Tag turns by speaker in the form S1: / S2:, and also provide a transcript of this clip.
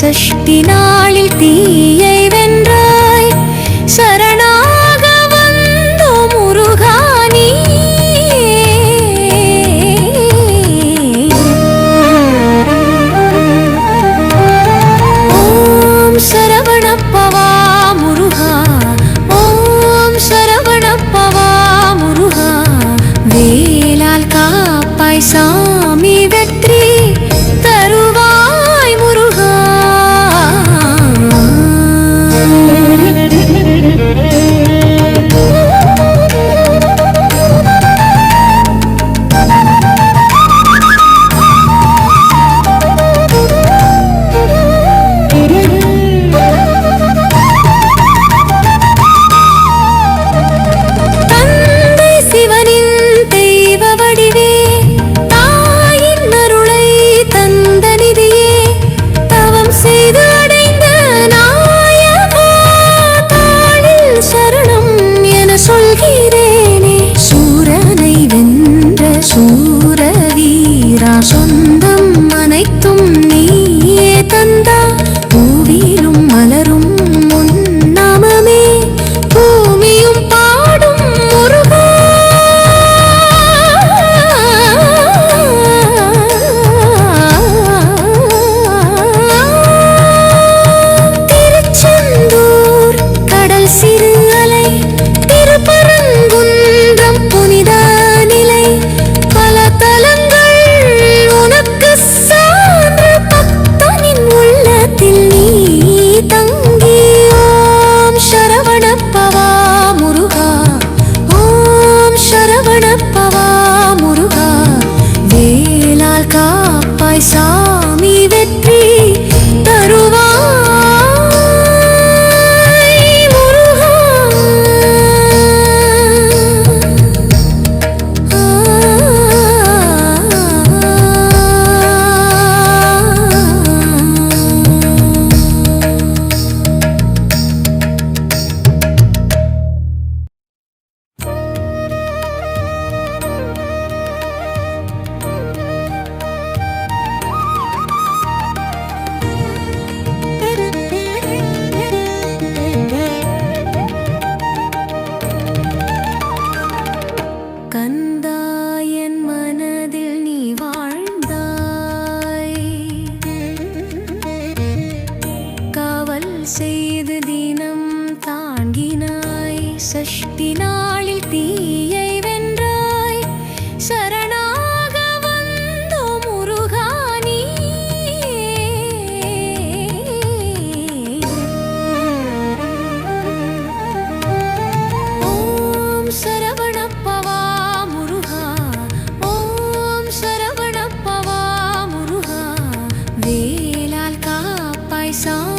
S1: சஷ்டி நாளில் தீயை வென்றாய். சரணாக வந்தோ முருகானி ஓம் சரவணப்பவா முருகா. ஓம் சரவணப்பவா முருகா. வேலால் காப்பாய் சா 想。soi